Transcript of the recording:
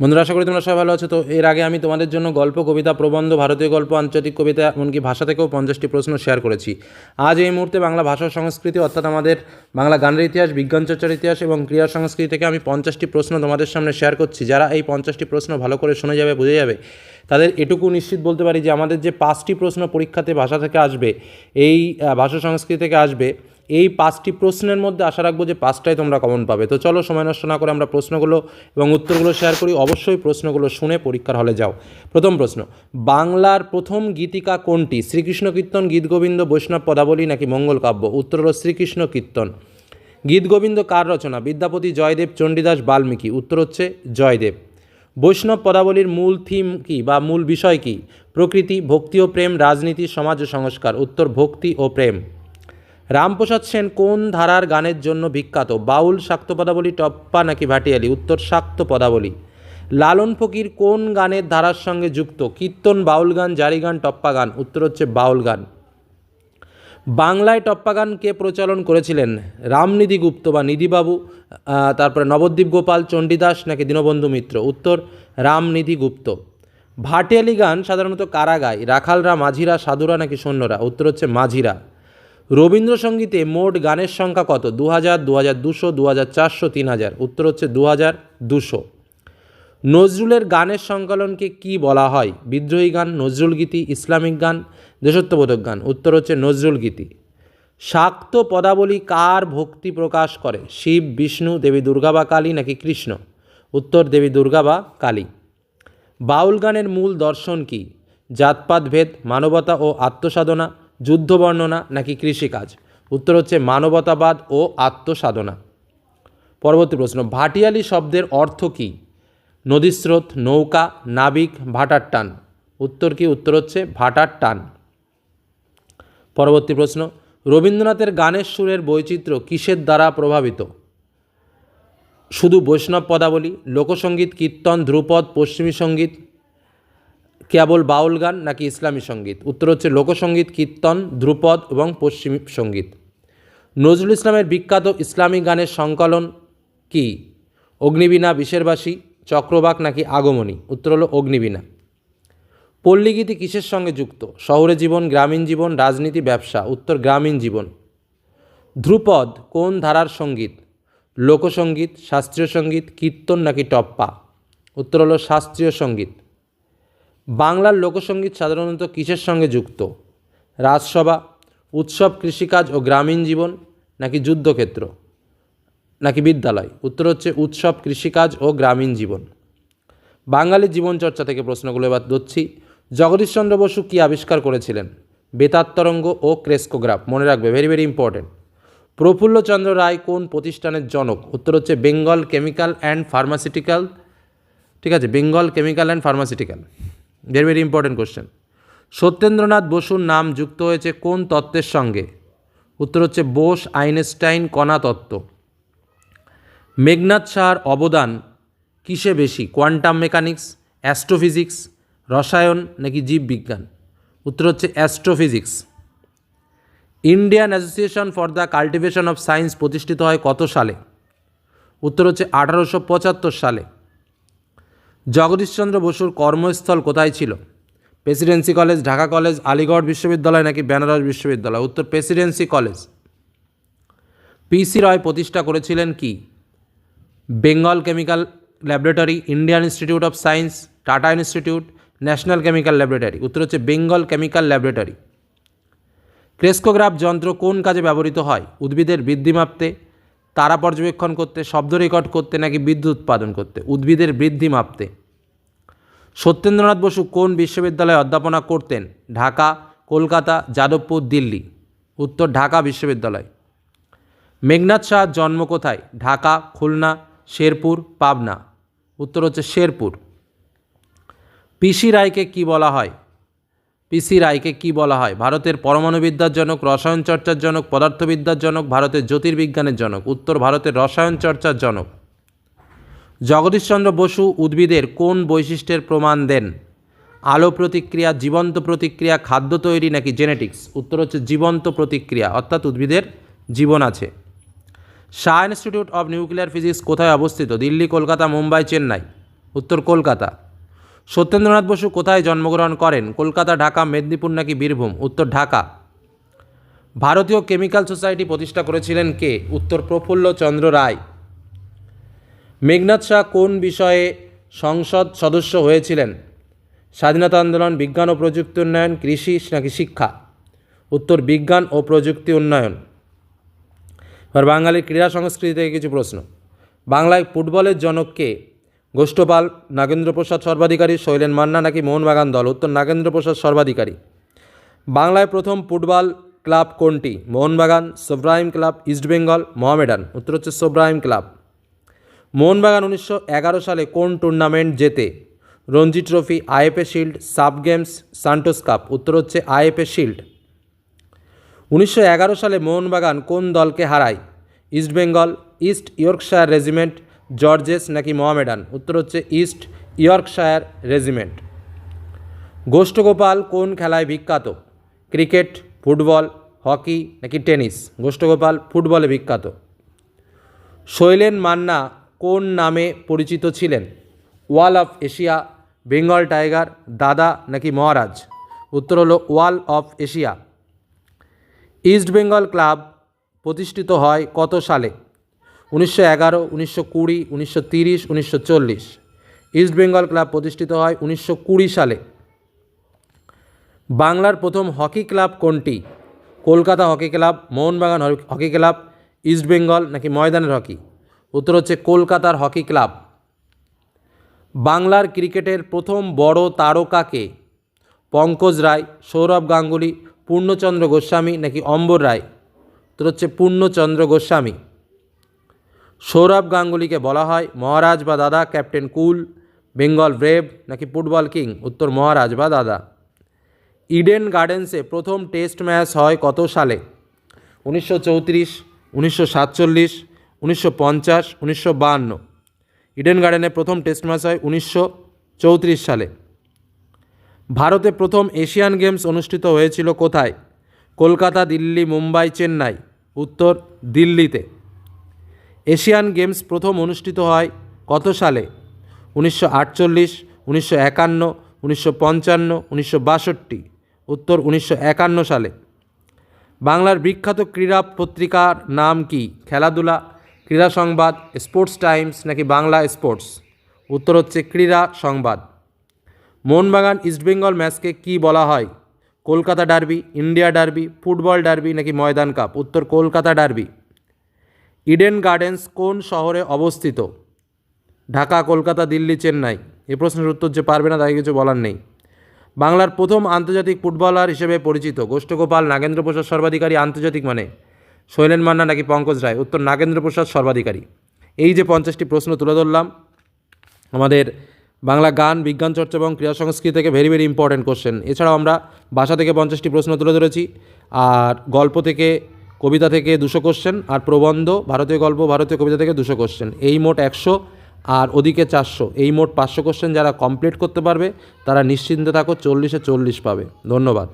বন্ধুরা, আশা করি তোমরা সবাই ভালো আছো। তো এর আগে আমি তোমাদের জন্য গল্প, কবিতা, প্রবন্ধ, ভারতীয় গল্প, আন্তর্জাতিক কবিতা এমনকি ভাষা থেকেও পঞ্চাশটি প্রশ্ন শেয়ার করেছি। আজ এই মুহূর্তে বাংলা ভাষা সংস্কৃতি, অর্থাৎ আমাদের বাংলা গানের ইতিহাস, বিজ্ঞান চর্চার ইতিহাস এবং ক্রীড়া সংস্কৃতি থেকে আমি পঞ্চাশটি প্রশ্ন তোমাদের সামনে শেয়ার করছি। যারা এই পঞ্চাশটি প্রশ্ন ভালো করে শুনে যাবে, বুঝে যাবে, তাদের এটুকু নিশ্চিত বলতে পারি যে আমাদের যে পাঁচটি প্রশ্ন পরীক্ষাতে ভাষা থেকে আসবে, এই ভাষা সংস্কৃতি থেকে আসবে এই পাঁচটি প্রশ্নের মধ্যে আশা রাখব যে পাঁচটাই তোমরা কমন পাবে। তো চলো সময় নষ্ট না করে আমরা প্রশ্নগুলো এবং উত্তরগুলো শেয়ার করি। অবশ্যই প্রশ্নগুলো শুনে পরীক্ষার হলে যাও। প্রথম প্রশ্ন, বাংলার প্রথম গীতিকা কোনটি? শ্রীকৃষ্ণ কীর্তন গীতগোবিন্দ বৈষ্ণব পদাবলী নাকি মঙ্গল কাব্য? উত্তর হলো শ্রীকৃষ্ণ কীর্তন। গীতগোবিন্দ কার রচনা? বিদ্যাপতি জয়দেব, চণ্ডীদাস, বাল্মীকি। উত্তর হচ্ছে জয়দেব। বৈষ্ণব পদাবলীর মূল থিম কি বা মূল বিষয় কি? প্রকৃতি, ভক্তি ও প্রেম, রাজনীতি, সমাজ ও সংস্কার। উত্তর ভক্তি ও প্রেম। রামপ্রসাদ সেন কোন ধারার গানের জন্য বিখ্যাত? বাউল শাক্ত পদাবলী, টপ্পা নাকি ভাটিয়ালি? উত্তর, শাক্ত পদাবলী। লালন ফকির কোন গানের ধারার সঙ্গে যুক্ত? কীর্তন, বাউল গান, জারি গান, টপ্পা গান? উত্তর হচ্ছে বাউল গান। বাংলায় টপ্পা গান কে প্রচলন করেছিলেন? রামনিধি গুপ্ত বা নিধিবাবু তারপরে নবদ্বীপ গোপাল চণ্ডীদাস নাকি দীনবন্ধু মিত্র? উত্তর, রামনিধি গুপ্ত। ভাটিয়ালি গান সাধারণত কারা গায়? রাখালরা, মাঝিরা, সাধুরা নাকি সৈন্যরা? উত্তর হচ্ছে মাঝিরা। রবীন্দ্রসঙ্গীতে মোট গানের সংখ্যা কত? দু হাজার দু হাজার দুশো দু হাজার চারশো তিন হাজার উত্তর হচ্ছে দু হাজার দুশো। নজরুলের গানের সংকলনকে কি বলা হয়? বিদ্রোহী গান, নজরুল গীতি, ইসলামিক গান দেশত্ববোধক গান। উত্তর হচ্ছে নজরুল গীতি। শাক্ত পদাবলী কার ভক্তি প্রকাশ করে? শিব, বিষ্ণু, দেবী দুর্গা বা কালী নাকি কৃষ্ণ? উত্তর, দেবী দুর্গা বা কালী। বাউল গানের মূল দর্শন কি? জাতপাত ভেদ, মানবতা ও আত্মসাধনা যুদ্ধ বর্ণনা নাকি কৃষিকাজ? উত্তর হচ্ছে মানবতাবাদ ও আত্মসাধনা। পরবর্তী প্রশ্ন, ভাটিয়ালি শব্দের অর্থ কী? নদীস্রোত নৌকা, নাবিক, ভাটার টান। উত্তর কি? উত্তর হচ্ছে ভাটার টান। পরবর্তী প্রশ্ন, রবীন্দ্রনাথের গানের সুরের বৈচিত্র্য কিসের দ্বারা প্রভাবিত? শুধু বৈষ্ণব পদাবলী লোকসঙ্গীত কীর্তন, ধ্রুপদ, পশ্চিমী সংগীত কেবল বাউল গান নাকি ইসলামী সংগীত? উত্তর হচ্ছে লোকসঙ্গীত, কীর্তন, ধ্রুপদ এবং পশ্চিমী সংগীত। নজরুল ইসলামের বিখ্যাত ইসলামী গানের সংকলন কি? অগ্নিবীণা, বিশেরবাসী, চক্রবাক নাকি আগমনী? উত্তর হলো অগ্নিবীণা। পল্লীগীতি কিসের সঙ্গে যুক্ত? শহরে জীবন, গ্রামীণ জীবন, রাজনীতি, ব্যবসা। উত্তর, গ্রামীণ জীবন। ধ্রুপদ কোন ধারার সংগীত? লোকসঙ্গীত, শাস্ত্রীয় সংগীত, কীর্তন নাকি টপ্পা? উত্তর হলো শাস্ত্রীয় সংগীত। বাংলার লোকসঙ্গীত সাধারণত কিসের সঙ্গে যুক্ত? রাজসভা, উৎসব, কৃষিকাজ ও গ্রামীণ জীবন নাকি যুদ্ধক্ষেত্র? নাকি বিদ্যালয়? উত্তর হচ্ছে উৎসব, কৃষিকাজ ও গ্রামীণ জীবন। বাঙালির জীবনচর্চা থেকে প্রশ্নগুলো এবার ধরছি। জগদীশচন্দ্র বসু কী আবিষ্কার করেছিলেন? বেতার তরঙ্গ ও ক্রেস্কোগ্রাফ, মনে রাখবে very very important Prafulla Chandra Ray কোন প্রতিষ্ঠানের জনক? উত্তর হচ্ছে বেঙ্গল কেমিক্যাল অ্যান্ড ফার্মাসিউটিক্যাল, ঠিক আছে, Bengal chemical and pharmaceutical. Very very important question Satyendranath বসুর নাম যুক্ত হয়েছে কোন তত্ত্বের সঙ্গে? উত্তর হচ্ছে বোস, আইনস্টাইন কণা তত্ত্ব মেঘনাথ সাহার অবদান কিসে বেশি? কোয়ান্টাম মেকানিক্স, অ্যাস্ট্রোফিজিক্স, রসায়ন নাকি জীববিজ্ঞান? উত্তর হচ্ছে astrophysics. Indian association for the cultivation of science প্রতিষ্ঠিত হয় কত সালে? উত্তর হচ্ছে আঠারোশো পঁচাত্তর সালে। জগদীশচন্দ্র বসুর কর্মস্থল কোথায় ছিল? Presidency college, Dhaka college, Aligarh বিশ্ববিদ্যালয় নাকি বেনারস বিশ্ববিদ্যালয়? উত্তর, প্রেসিডেন্সি কলেজ। পিসি রয় প্রতিষ্ঠা করেছিলেন কি? Bengal chemical laboratory, Indian institute of science, Tata institute, national chemical laboratory. উত্তর হচ্ছে বেঙ্গল কেমিক্যাল ল্যাবরেটরি। ক্রেস্কোগ্রাফ যন্ত্র কোন কাজে ব্যবহৃত হয়? উদ্ভিদের বৃদ্ধি মাপতে, তারা পর্যবেক্ষণ করতে, শব্দ রেকর্ড করতে নাকি বিদ্যুৎ উৎপাদন করতে? উদ্ভিদের বৃদ্ধি মাপতে। সত্যেন্দ্রনাথ বসু কোন বিশ্ববিদ্যালয়ে অধ্যাপনা করতেন? ঢাকা, কলকাতা, যাদবপুর, দিল্লি। উত্তর, ঢাকা বিশ্ববিদ্যালয়। মেঘনাথ শাহর জন্ম কোথায়? ঢাকা, খুলনা, শেরপুর, পাবনা। উত্তর হচ্ছে শেরপুর। পিসি রায়কে কি বলা হয়? পিসি রায়কে কি বলা হয়? ভারতের পরমাণুবিদ্যার জনক, রসায়ন চর্চার জনক, পদার্থবিদ্যার জনক, ভারতের জ্যোতির্বিজ্ঞানের জনক। উত্তর, ভারতের রসায়ন চর্চার জনক। জগদীশচন্দ্র বসু উদ্ভিদের কোন বৈশিষ্ট্যের প্রমাণ দেন? আলো প্রতিক্রিয়া, জীবন্ত প্রতিক্রিয়া, খাদ্য তৈরি নাকি জেনেটিক্স উত্তর হচ্ছে জীবন্ত প্রতিক্রিয়া, অর্থাৎ উদ্ভিদের জীবন আছে। Saha institute of nuclear physics কোথায় অবস্থিত? দিল্লি, কলকাতা, মুম্বাই, চেন্নাই। উত্তর কলকাতা। সত্যেন্দ্রনাথ বসু কোথায় জন্মগ্রহণ করেন? কলকাতা, ঢাকা, মেদিনীপুর নাকি বীরভূম? উত্তর ঢাকা। ভারতীয় কেমিক্যাল সোসাইটি প্রতিষ্ঠা করেছিলেন কে? উত্তর প্রফুল্ল চন্দ্র রায়। মেঘনাথ শাহ কোন বিষয়ে সংসদ সদস্য হয়েছিলেন? স্বাধীনতা আন্দোলন, বিজ্ঞান ও প্রযুক্তি উন্নয়ন, কৃষি নাকি শিক্ষা? উত্তর, বিজ্ঞান ও প্রযুক্তি উন্নয়ন। এবার বাঙালির ক্রীড়া সংস্কৃতি থেকে কিছু প্রশ্ন। বাংলায় ফুটবলের জনককে গোষ্ঠপাল, নাগেন্দ্রপ্রসাদ সর্বাধিকারী, শৈলেন মান্না নাকি মোহনবাগান দল? উত্তর, নাগেন্দ্রপ্রসাদ সর্বাধিকারী। বাংলায় প্রথম ফুটবল ক্লাব কোনটি? মোহনবাগান সোব্রাহিম ক্লাব, ইস্টবেঙ্গল, মোহামেডান। উত্তর হচ্ছে সোব্রাহিম ক্লাব। মোহনবাগান উনিশশো এগারো সালে কোন টুর্নামেন্ট জেতে? রঞ্জি ট্রফি আইএফএ শিল্ড সাব গেমস সান্টোস কাপ উত্তর হচ্ছে আইএফএ শিল্ড উনিশশো এগারো সালে মোহনবাগান কোন দলকে হারায়? East Bengal East Yorkshire regiment, George's নাকি মোহামেডান? উত্তর হচ্ছে ইস্ট ইয়র্কশায়ার রেজিমেন্ট। গোষ্ঠগোপাল কোন খেলায় বিখ্যাত? ক্রিকেট, ফুটবল, হকি নাকি টেনিস? গোষ্ঠগোপাল ফুটবলে বিখ্যাত। শৈলেন মান্না কোন নামে পরিচিত ছিলেন? Wall of Asia, Bengal tiger, দাদা নাকি মহারাজ? উত্তর হলো wall of Asia. East Bengal club প্রতিষ্ঠিত হয় কত সালে? উনিশশো এগারো, উনিশশো কুড়ি, উনিশশো তিরিশ, উনিশশো চল্লিশ। ইস্ট বেঙ্গল ক্লাব প্রতিষ্ঠিত হয় উনিশশো কুড়ি সালে। বাংলার প্রথম হকি ক্লাব কোনটি? Kolkata hockey club, Mohun Bagan hockey- club, East Bengal নাকি ময়দানের হকি? উত্তর হচ্ছে কলকাতার হকি ক্লাব। বাংলার ক্রিকেটের প্রথম বড় তারকাকে পঙ্কজ রায়, সৌরভ গাঙ্গুলি, পূর্ণচন্দ্র গোস্বামী নাকি অম্বর রায়? উত্তর হচ্ছে পূর্ণচন্দ্র গোস্বামী। সৌরভ গাঙ্গুলিকে বলা হয় মহারাজ বা দাদা, ক্যাপ্টেন কুল, বেঙ্গল ব্রেভ নাকি ফুটবল কিং? উত্তর মহারাজ বা দাদা। ইডেন গার্ডেন্সে প্রথম টেস্ট ম্যাচ হয় কত সালে? উনিশশো চৌত্রিশ, উনিশশো সাতচল্লিশ উনিশশো পঞ্চাশ, উনিশশো বাহান্ন। ইডেন গার্ডেনে প্রথম টেস্ট ম্যাচ হয় উনিশশো চৌত্রিশ সালে। ভারতে প্রথম এশিয়ান গেমস অনুষ্ঠিত হয়েছিল কোথায়? কলকাতা, দিল্লি, মুম্বাই, চেন্নাই। উত্তর, দিল্লিতে। এশিয়ান গেমস প্রথম অনুষ্ঠিত হয় কত সালে? উনিশশো আটচল্লিশ, উনিশশো একান্ন, উনিশশো পঞ্চান্ন, উনিশশো বাষট্টি। উত্তর, উনিশশো একান্ন সালে। বাংলার বিখ্যাত ক্রীড়া পত্রিকার নাম কি? খেলাধুলা ক্রীড়া সংবাদ, স্পোর্টস টাইমস নাকি বাংলা স্পোর্টস? উত্তর হচ্ছে ক্রীড়া সংবাদ। মোহনবাগান ইস্টবেঙ্গল ম্যাচকে কি বলা হয়? Kolkata derby, India derby, football derby নাকি ময়দান কাপ? উত্তর কলকাতা ডার্বি। ইডেন গার্ডেন্স কোন শহরে অবস্থিত? ঢাকা, কলকাতা, দিল্লি, চেন্নাই। এ প্রশ্নের উত্তর যে পারবে না তাই কিছু বলার নেই। বাংলার প্রথম আন্তর্জাতিক ফুটবলার হিসেবে পরিচিত গোষ্ঠগোপাল নাগেন্দ্র প্রসাদ সর্বাধিকারী আন্তর্জাতিক মানে? শৈলেন মান্না নাকি পঙ্কজ রায়? উত্তর নাগেন্দ্র প্রসাদ সর্বাধিকারী। এই যে পঞ্চাশটি প্রশ্ন তুলে ধরলাম, আমাদের বাংলা গান, বিজ্ঞান চর্চা এবং ক্রীড়া সংস্কৃতি থেকে ভেরি ভেরি ইম্পর্ট্যান্ট কোশ্চেন এছাড়াও আমরা ভাষা থেকে পঞ্চাশটি প্রশ্ন তুলে ধরেছি, আর গল্প থেকে, কবিতা থেকে দুশো কোশ্চেন আর প্রবন্ধ, ভারতীয় গল্প, ভারতীয় কবিতা থেকে দুশো কোশ্চেন এই মোট একশো, আর ওদিকে চারশো। এই মোট পাঁচশো কোশ্চেন যারা কমপ্লিট করতে পারবে, তারা নিশ্চিন্তে থাকো, চল্লিশে চল্লিশ পাবে। ধন্যবাদ।